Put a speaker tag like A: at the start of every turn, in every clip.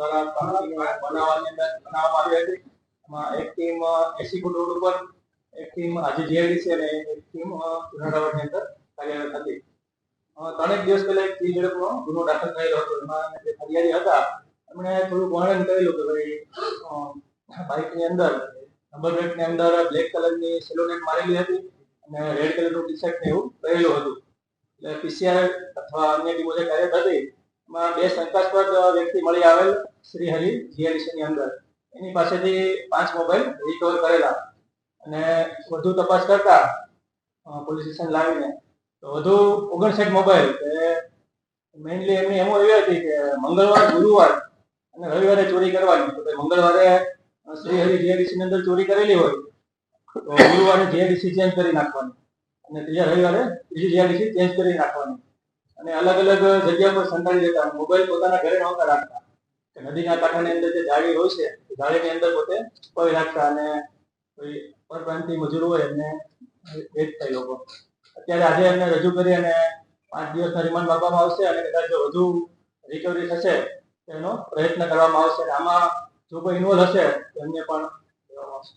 A: દ્વારા બનાવવાની બનાવવામાં આવી હતી. એમાં એક ટીમ એસી ફૂટ રોડ ઉપર એક ટીમ આજે જીઆઈડીસી અને એક ટીમ જુનાગઢની અંદર કાર્યરત હતી. ત્રણેક દિવસ પહેલા એક ત્રીજ ઝડપનો ગુનો દાખલ થયેલો હતો. એમાં જે ફરિયાદી હતા, એમણે થોડું વર્ણન કરેલું કે ભાઈ બાઇકની અંદર નંબર પ્લેટની અંદર બ્લેક કલરની સેલોનેટ મારેલી હતી અને રેડ કલરનું ટી શર્ટ ને એવું પહેરેલું હતું. એટલે પીસીઆર અથવા અન્ય ટીમો જે કાર્યરત હતી એમાં બે શંકાસ્પદ વ્યક્તિ મળી આવેલ શ્રી હરિ ની અંદર. એની પાસેથી પાંચ મોબાઈલ રિકવર કરેલા અને વધુ તપાસ કરતા પોલીસ સ્ટેશન લાવીને. તો વધુ ઓગણસાઠ મોબાઈલ મેઇનલી એમની એમો એવી હતી કે મંગળવાર, ગુરુવાર અને રવિવારે ચોરી કરવાની. તો મંગળવારે શ્રી હરિ જીઆઈડીસી ની અંદર ચોરી કરેલી હોય, તો ગુરુવારે જીઆઈડીસી ચેન્જ કરી નાખવાની. અને ત્રીજા રવિવારે બીજી જીઆઈડીસી ચેન્જ કરી નાખવાની. અને અલગ અલગ જગ્યા પર સંતાડી દેતા. મોબાઈલ પોતાના ઘરે નહોતા રાખતા. નદીના કાંઠાની અંદર જે જાળી હોય છે જાળીની અંદર પોતે કોઈ રાખતા અને કોઈ પરપ્રાંતિ મજૂર હોય એમને વેચતા લોકો. અત્યારે આજે એમને રજૂ કરી અને પાંચ દિવસના રિમાન્ડ માંગવામાં આવશે અને કદાચ જો વધુ રિકવરી થશે, તો એનો પ્રયત્ન કરવામાં આવશે. આમાં જો કોઈ ઇન્વોલ્વ હશે, તો એમને પણ લેવામાં આવશે.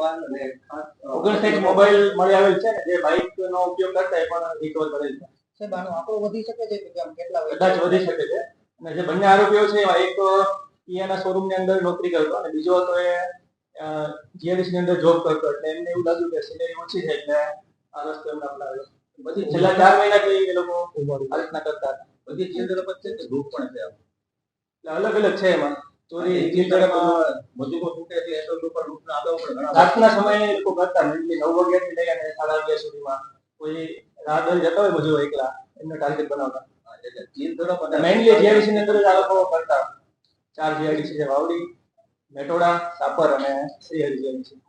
A: ઓગણસાઠ મોબાઈલ મળી આવેલ છે ને જે બાઇક નો ઉપયોગ કરતા એ પણ રિકવર કરેલ છે.
B: સાહેબ આનો આંકડો વધી શકે છે? કે આમ કેટલા?
A: કદાચ વધી શકે છે. અને જે બંને આરોપીઓ છે એમાં એક કિયાના શોરૂમની અંદર નોકરી કરતો અને બીજો હતો એ જીઆરડીસી ની અંદર જોબ કરતો. એટલે એમને એવું લાગ્યું કે સેલેરી ઓછી છે એટલે આ રસ્તો એમને અપનાવ્યો. બધી છેલ્લા ચાર મહિનાથી એ લોકો આ રીતના કરતા હતા.
C: બધી ચીલ તરફ છે કે ગ્રુપ પણ છે.
A: એટલે અલગ અલગ છે એમાં. ચોરી
C: ચીલ
A: તરફ
C: મજૂરો તૂટે છે એ તો ઉપર લૂંટના આગળ પણ ઘણા
A: રાતના સમયે લોકો કરતા એટલે નવ વાગ્યા થી લઈ અને સાડા અગિયાર સુધીમાં કોઈ રાત દર જતા હોય મજૂરો એકલા, એમને ટાર્ગેટ બનાવતા. મેઇનલી જીઆઈડીસી ની અંદર જ આ લોકો કરતા. ચાર જીઆઈડીસી છે વાવડી, મેટોડા, સાપર અને શ્રી હરિ જીઆઈડીસી